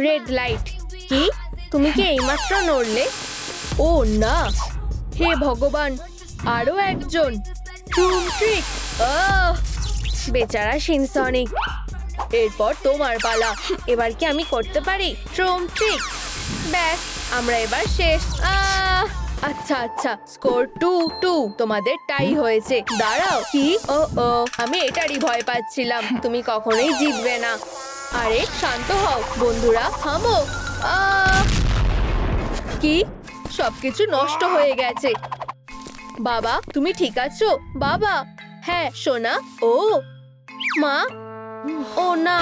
Red light কি? তুমি কি এইমাত্র নড়লে? ও না। হে ভগবান, আরও একজন! বেচারা সিনসনিক এরপর তোমার পালা। এবার কি আমি করতে পারি? ট্রুম ট্রিক ব্যাস, আমরা এবার শেষ! আচ্ছা আচ্ছা। স্কোর টু টু তোমাদের টাই হয়েছে। দাঁড়াও। কি? ও ও। আমি এটারই ভয় পাচ্ছিলাম। তুমি কখনোই জিতবে না। আরে, শান্ত হও। বন্ধুরা, থামো! কি? সবকিছু নষ্ট হয়ে গেছে। বাবা, তুমি ঠিক আছো? বাবা। হ্যাঁ সোনা। ও। মা? ও না।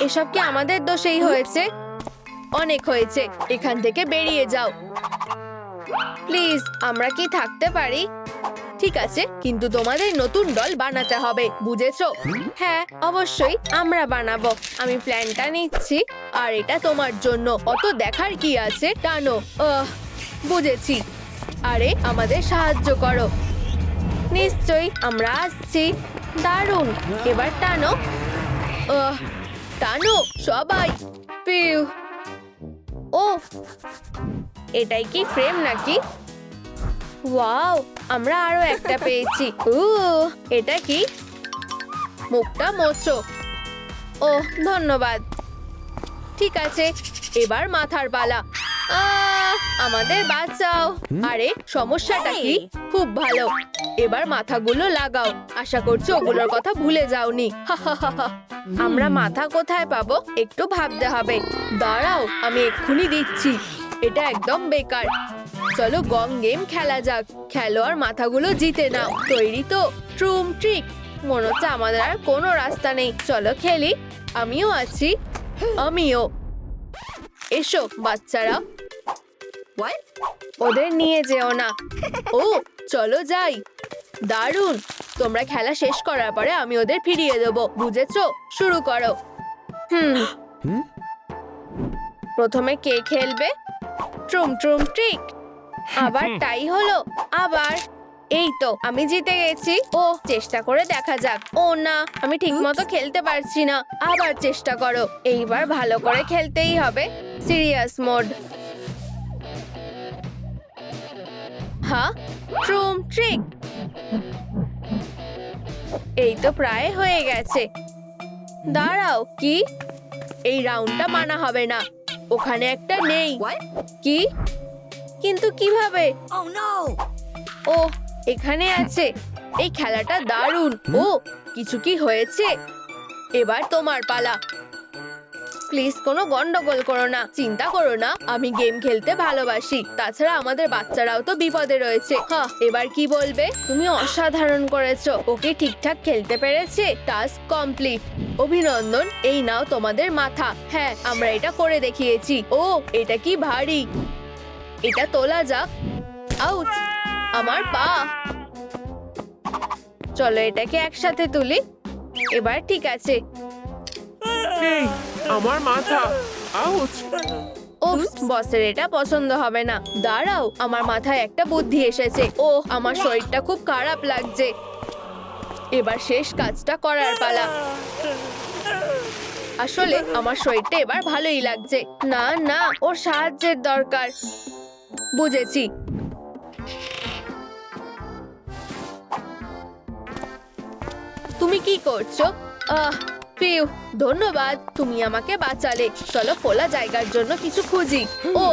এসব কি আমাদের দোষেই হয়েছে? অনেক হয়েছে। এখান থেকে বেরিয়ে যাও। প্লিজ, আমরা কি থাকতে পারি? ঠিক আছে, কিন্তু তোমাদের নতুন দল বানাতে হবে, বুঝেছ? হ্যাঁ অবশ্যই আমরা বানাবো। আমি প্ল্যানটা নিচ্ছি, আর এটা তোমার জন্য। অত দেখার কি আছে টানো বুঝেছি। আরে, আমাদের সাহায্য করো। নিশ্চয়ই, আমরা আসছি। দারুণ! এবার টানো। টানো, সবাই। ও এটাই কি ফ্রেম নাকি? ওয়াও আমরা আরও একটা পেয়েছি। উ এটা কি? মুখটা মোচো ও ধন্যবাদ। ঠিক আছে এবার মাথার পালা। আহ, আমাদের বাঁচাও। আরে সমস্যাটা কি? খুব ভালো। এবার মাথাগুলো লাগাও। আশা করছি ওগুলোর কথা ভুলে যাওনি। আমরা মাথা কোথায় পাবো? একটু ভাবতে হবে। দাঁড়াও আমি এক্ষুনি দিচ্ছি। এটা একদম বেকার। চলো গং গেম খেলা যাক। খেলো আর মাথাগুলো জিতে নাও। তৈরি তো। Troom trick. মনে হচ্ছে আমাদের আর কোনো রাস্তা নেই। চলো খেলি। আমিও আছি। আমিও। এসো বাচ্চারা। ওদের নিয়ে যেও না। ও চলো যাই। দারুণ। তোমরা খেলা শেষ করার পরে আমি ওদের ফিরিয়ে দেবো। বুঝেছ? শুরু করো। হুম? প্রথমে কে খেলবে? Troom Troom trick. আবার তাই হলো। আবার এই তো আমি জিতে গেছি। ও চেষ্টা করে দেখা যাক। ও না আমি ঠিকমতো খেলতে পারছি না। আবার চেষ্টা করো। এইবার ভালো করে খেলতেই হবে। Serious mode. হ্যাঁ ট্রুম ট্রিক। এই তো প্রায় হয়ে গেছে। দাঁড়াও কি? এই রাউন্ডটা মানা হবে না। ওখানে একটা নেই। কি? কিন্তু কীভাবে? Oh ও এখানে আছে। এই খেলাটা দারুণ। ও কিছু কি হয়েছে? এবার তোমার পালা। প্লিজ কোনো গন্ডগোল করো না। চিন্তা করো না আমি গেম খেলতে ভালোবাসি। তাছাড়া আমাদের বাচ্চারাও তো বিপদে রয়েছে। হ্যাঁ এবার কি বলবে? তুমি অসাধারণ করেছ। ওকে ঠিকঠাক খেলতে পেরেছে? Task complete. অভিনন্দন এই নাও তোমাদের মাথা। হ্যাঁ আমরা এটা করে দেখিয়েছি। ও এটা কি ভারী! এটা তোলা যাক। আউচ আমার পা। চলো এটাকে একসাথে তুলি। এবার ঠিক আছে। আমার মাথা। আউচ ওপস বসের এটা পছন্দ হবে না। দাঁড়াও আমার মাথায় একটা বুদ্ধি এসেছে। ও আমার শরীরটা খুব খারাপ লাগছে। এবার শেষ কাজটা করার পালা। আসলে আমার শরীরটা এবার ভালোই লাগছে। না না ওর সাহায্যের দরকার। বুঝেছি। তুমি কি করছ? আহ পিউ ধন্যবাদ। তুমি আমাকে বাঁচালে। চলো ফোলা জায়গার জন্য কিছু খুঁজি। ও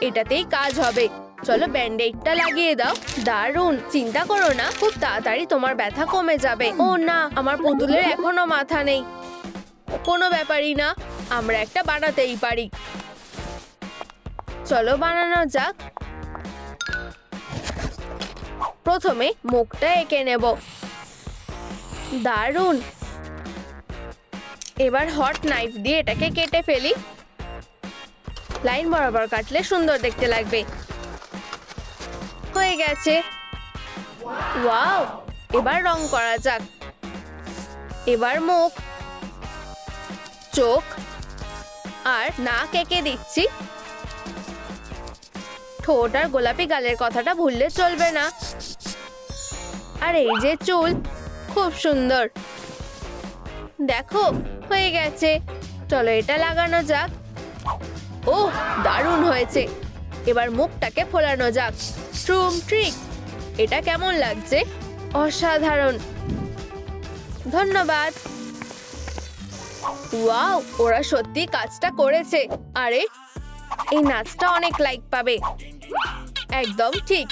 এটাতেই কাজ হবে। চলো ব্যান্ডেডটা লাগিয়ে দাও। দারুণ। চিন্তা করো না খুব তাড়াতাড়ি তোমার ব্যথা কমে যাবে। ও না আমার পুতুলের এখনও মাথা নেই। কোনো ব্যাপারই না আমরা একটা বানাতেই পারি। চলো বানানো যাক। প্রথমে মুখটা এঁকে নেব। দারুণ। এবার হট নাইফ দিয়ে এটাকে কেটে ফেলি। লাইন বরাবর কাটলে সুন্দর দেখতে লাগবে। হয়ে গেছে। ওয়াও এবার রং করা যাক। এবার মুখ, চোখ আর নাক এঁকে দিচ্ছি। ঠোঁট আর গোলাপি গালের কথাটা ভুললে চলবে না। আর এই যে চুল, খুব সুন্দর। দেখো, হয়ে গেছে। চলো এটা লাগানো যাক। ও দারুণ হয়েছে। এবার মুখটাকে ফোলানো যাক। ট্রুম ট্রিক, এটা কেমন লাগছে? অসাধারণ। ধন্যবাদ। ওয়াও, ওরা সত্যি কাজটা করেছে। আরে, এই নাচটা অনেক লাইক পাবে। একদম ঠিক।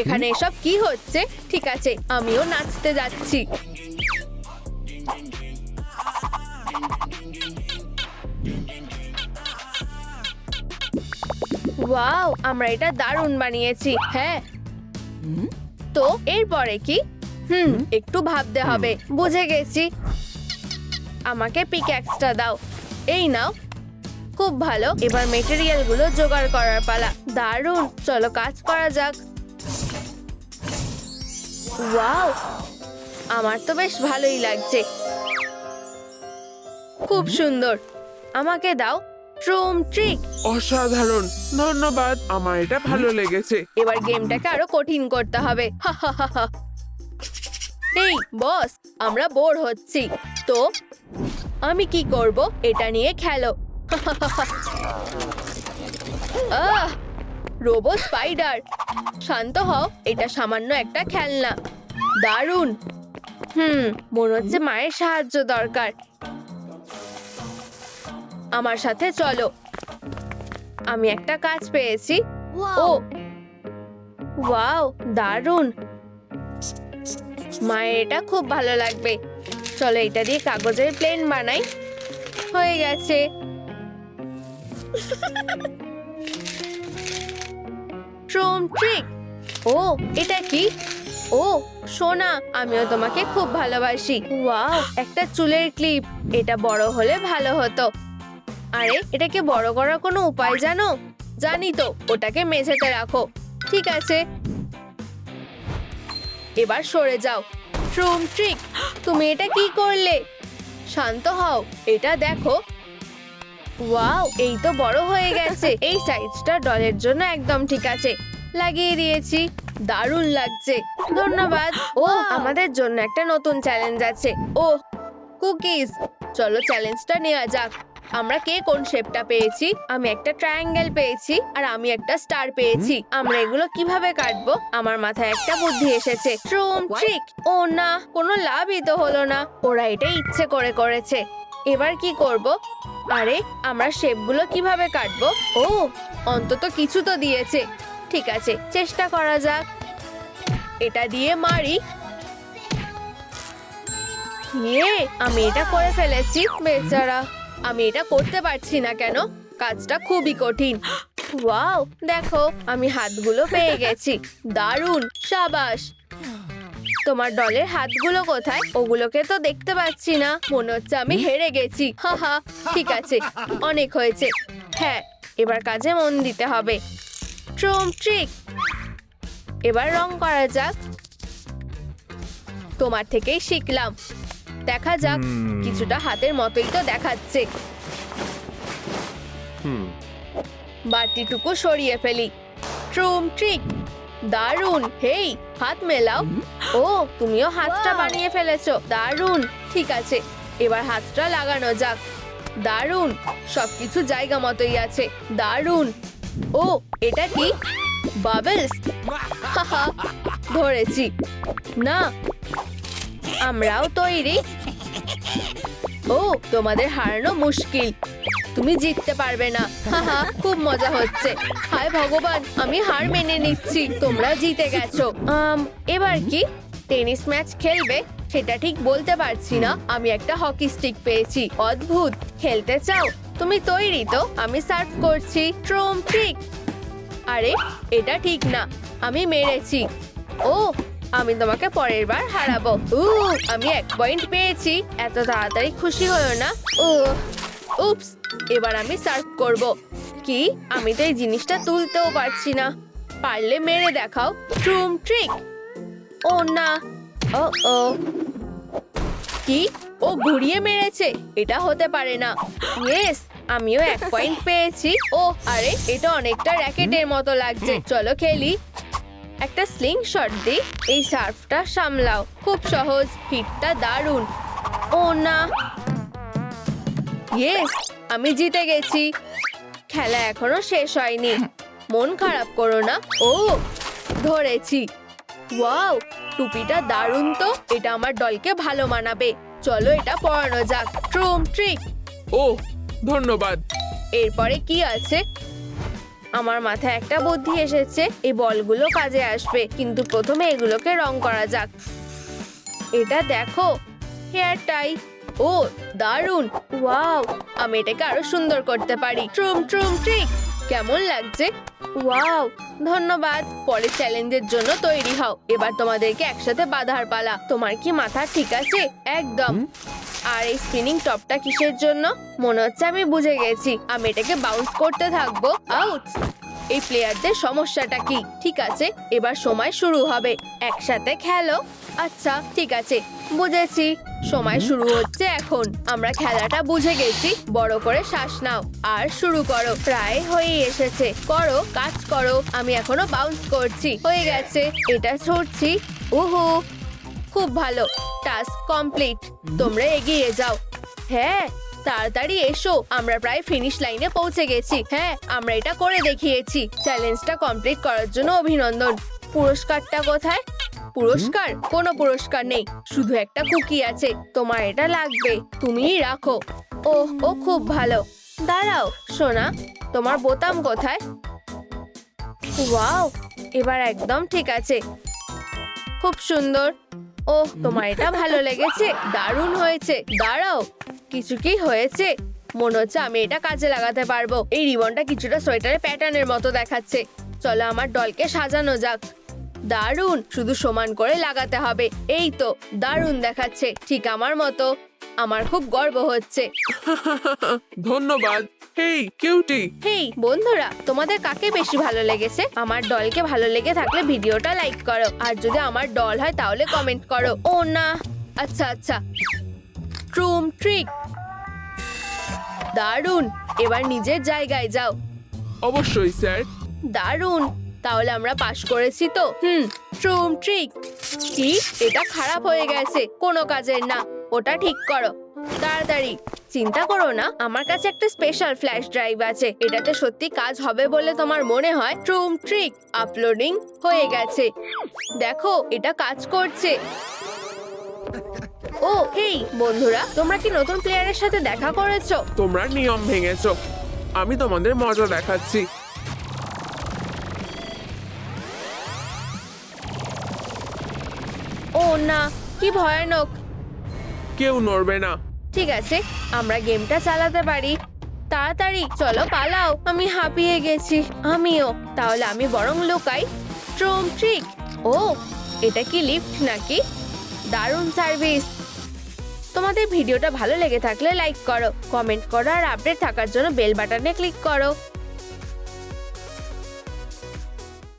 এখানে এসব কি হচ্ছে? ঠিক আছে, আমিও নাচতে যাচ্ছি। ওয়াও, আমরা এটা দারুণ বানিয়েছি হ্যাঁ। তো এরপরে কি? হুম, একটু ভাবতে হবে, বুঝে গেছি। আমাকে পিক্যাক্সটা দাও। এই নাও। খুব ভালো, এবার মেটেরিয়ালগুলো জোগাড় করার পালা। দারুণ, চলো কাজ করা যাক। ওয়াও আমার তো বেশ ভালোই লাগছে। খুব সুন্দর। আমাকে দাও ট্রুম ট্রিক অসাধারণ। ধন্যবাদ আমার এটা ভালো লেগেছে। এবার গেমটাকে আরও কঠিন করতে হবে। এই বস আমরা বোর হচ্ছি। তো আমি কি করব? এটা নিয়ে খেলো। আহ রোবো স্পাইডার। শান্ত হও এটা সামান্য একটা খেলনা। দারুণ। হুম মনে হচ্ছে মায়ের সাহায্য দরকার। আমার সাথে চলো। আমি একটা কাজ পেয়েছি। ও। ওয়াও দারুণ। মায়ের এটা খুব ভালো লাগবে। চলো এটা দিয়ে কাগজের প্লেন বানাই। হয়ে গেছে। ট্রুম ট্রিক। ও, এটা কি? ও, সোনা, আমিও তোমাকে খুব ভালোবাসি। ওয়াও, একটা চুলের ক্লিপ। এটা বড় হলে ভালো হতো। আরে এটাকে বড় করার কোনো উপায় জানো? জানি তো, ওটাকে মেঝেতে রাখো। ঠিক আছে। এবার সরে যাও। ট্রুম ট্রিক, তুমি এটা কি করলে? শান্ত হও, এটা দেখো। ওয়াও এই তো বড় হয়ে গেছে। এই সাইজটা ডলের জন্য একদম ঠিক আছে। লাগিয়ে দিয়েছি। দারুণ লাগছে। ধন্যবাদ। ও আমাদের জন্য একটা নতুন চ্যালেঞ্জ আছে। ও কুকিজ চলো চ্যালেঞ্জটা নেওয়া যাক। আমরা কে কোন শেপটা পেয়েছি? আমি একটা ট্রায়াঙ্গেল পেয়েছি আর আমি একটা স্টার পেয়েছি। আমরা এগুলো কীভাবে কাটবো? আমার মাথায় একটা বুদ্ধি এসেছে। ট্রুম ট্রিক ও না কোনো লাভই তো হলো না। ওরা এটা ইচ্ছে করে করেছে। এবার কি করব? আরে, আমরা শেপগুলো কীভাবে কাটবো? ও, অন্তত কিছু তো দিয়েছে। ঠিক আছে, চেষ্টা করা যাক। এটা দিয়ে মারি। আমি এটা করে ফেলেছি, বেচারা। আমি এটা করতে পারছি না কেন? কাজটা খুবই কঠিন। ওয়াও, দেখো, আমি হাতগুলো পেয়ে গেছি। দারুণ, সাবাস। তোমার ডলের হাতগুলো কোথায়? ওগুলোকে তো দেখতে পাচ্ছি না। মনে হচ্ছে আমি হেরে গেছি। হাহা ঠিক আছে। অনেক হয়েছে। হ্যাঁ এবার কাজে মন দিতে হবে। Troom trick. এবার রং করা যাক। তোমার থেকেই শিখলাম। দেখা যাক কিছুটা হাতের মতোই তো দেখাচ্ছে। হুম। বাটিটুকু সরিয়ে ফেলি। Troom trick. দারুণ। হেই হাত মেলাও। ও তুমিও হাতটা বানিয়ে ফেলেছো। দারুণ। ঠিক আছে এবার হাতটা লাগানো যাক। দারুণ। সবকিছু জায়গা মতোই আছে। দারুণ। ও এটা কি? বাবলস। ধরেছি। না আমরাও তৈরি। ও তোমাদের হারানো মুশকিল। তুমি জিততে পারবে না। হাহা, খুব মজা হচ্ছে। হায় ভগবান, আমি হার মেনে নিচ্ছি। তোমরা জিতে গেছো। এবার কি? টেনিস ম্যাচ খেলবে? সেটা ঠিক বলতে পারছি না। আমি একটা হকি স্টিক পেয়েছি। অদ্ভুত। খেলতে চাও? তুমি তৈরি তো। আমি সার্ভ করছি। ট্রোম ঠিক আরে, এটা ঠিক না। আমি মেরেছি। ও, আমি তোমাকে পরের বার হারাবো। উ, আমি এক পয়েন্ট পেয়েছি। এত তাড়াতাড়ি খুশি হলো না। ও উপস এবার আমি সার্ভ করব। কি? আমি তো এই জিনিসটা তুলতেও পারছি না। পারলে মেরে দেখাও। ট্রুম ট্রিক ও না। ও ও কি? ও ঘুরিয়ে মেরেছে। এটা হতে পারে না। ইয়েস আমিও এক পয়েন্ট পেয়েছি। ও, আরে, এটা অনেকটা র্যাকেটের মতো লাগছে। চলো খেলি। একটা স্লিং শট দিই। এই সার্ফটা সামলাও। খুব সহজ। হিটটা দারুণ। ও না। ইয়েস আমি জিতে গেছি। খেলা এখনও শেষ হয়নি। মন খারাপ করো না। ও ধরেছি। ওয়াও টুপিটা দারুণ তো। এটা আমার দলকে ভালো মানাবে। চলো এটা পরানো যাক। ট্রুম ট্রিক। ও ধন্যবাদ। এরপরে কি আছে? আমার মাথায় একটা বুদ্ধি এসেছে। এই বলগুলো কাজে আসবে। কিন্তু প্রথমে এগুলোকে রং করা যাক। এটা দেখো হেয়ার টাই। ও দারুণ ওয়াও আমি এটাকে আরও সুন্দর করতে পারি। Troom Troom trick. কেমন লাগছে? ওয়াও ধন্যবাদ। পরের চ্যালেঞ্জের জন্য তৈরি হও। এবার তোমাদেরকে একসাথে বাঁধার পালা। তোমার কি মাথা ঠিক আছে? একদম। আর এই স্পিনিং টপটা কিসের জন্য? মনে হচ্ছে আমি বুঝে গেছি। আমি এটাকে বাউন্স করতে থাকব। আউট এই প্লেয়ারদের সমস্যাটা কি? ঠিক আছে, এবার সময় শুরু হবে। একসাথে খেলো। আচ্ছা ঠিক আছে, বুঝেছি। সময় শুরু হচ্ছে এখন। আমরা খেলাটা বুঝে গেছি। বড় করে শ্বাস নাও আর শুরু করো। প্রায় হয়ে এসেছে। করো, কাজ করো। আমি এখনও বাউন্স করছি। হয়ে গেছে। এটা ছুটছি উহু, খুব ভালো। টাস্ক কমপ্লিট তোমরা এগিয়ে যাও। হ্যাঁ তাড়াতাড়ি এসো। আমরা প্রায় ফিনিশ লাইনে পৌঁছে গেছি। হ্যাঁ আমরা এটা করে দেখিয়েছি। চ্যালেঞ্জটা কমপ্লিট করার জন্য অভিনন্দন। পুরস্কারটা কোথায়? পুরস্কার? কোনো পুরস্কার নেই। শুধু একটা কুকি আছে। তোমার এটা লাগবে। তুমিই রাখো। ওহ, ও খুব ভালো। দাঁড়াও, সোনা, তোমার বোতাম কোথায়? ওয়াও, এবার একদম ঠিক আছে। খুব সুন্দর। ওহ, তোমার এটা ভালো লেগেছে। দারুণ হয়েছে। দাঁড়াও। কিছু কি হয়েছে? মনে হচ্ছে আমি এটা কাজে লাগাতে পারব। এই রিবনটা কিছুটা সোয়েটারের প্যাটার্নের মতো দেখাচ্ছে। চলো আমার ডলকে সাজানো যাক। দারুণ! শুধু সমান করে লাগাতে হবে। এই তো দারুণ দেখাচ্ছে। ঠিক আমার মতো। আমার খুব গর্ব হচ্ছে। ধন্যবাদ। হেই কিউটি! হেই বন্ধুরা তোমাদের কাকে বেশি ভালো লেগেছে? আমার দলকে ভালো লেগে থাকলে ভিডিওটা লাইক করো। আর যদি আমার দল হয় তাহলে কমেন্ট করো। ও না! আচ্ছা আচ্ছা। ট্রুম ট্রিক দারুণ! এবার নিজের জায়গায় যাও। অবশ্যই স্যার। দারুণ! তাহলে আমরা পাশ করেছি তো? হুম ট্রুম ট্রিক কি? এটা খারাপ হয়ে গেছে। কোনো কাজের না। ওটা ঠিক করো। তাড়াতাড়ি। চিন্তা করো না আমার কাছে একটা স্পেশাল ফ্ল্যাশ ড্রাইভ আছে। এটাতে সত্যি কাজ হবে বলে তোমার মনে হয়? ট্রুম ট্রিক আপলোডিং হয়ে গেছে। দেখো এটা কাজ করছে। ও হেই বন্ধুরা তোমরা কি নতুন প্লেয়ারের সাথে দেখা করেছ? তোমরা নিয়ম ভেঙেছো। আমি তোমাদের মজা দেখাচ্ছি। ও না কি ভয়ানক। কেউ নড়বে না। ঠিক আছে আমরা গেমটা চালাতে পারি। তাড়াতাড়ি চলো পালাও। আমি হাঁপিয়ে গেছি আমিও। তাহলে আমি বরং লুকাই। ট্রুম ট্রিক ও এটা কি লিফট নাকি? দারুণ সার্ভিস তোমাদের ভিডিওটা ভালো লেগে থাকলে লাইক করো কমেন্ট করো আর আপডেট থাকার জন্য বেল বাটনে ক্লিক করো।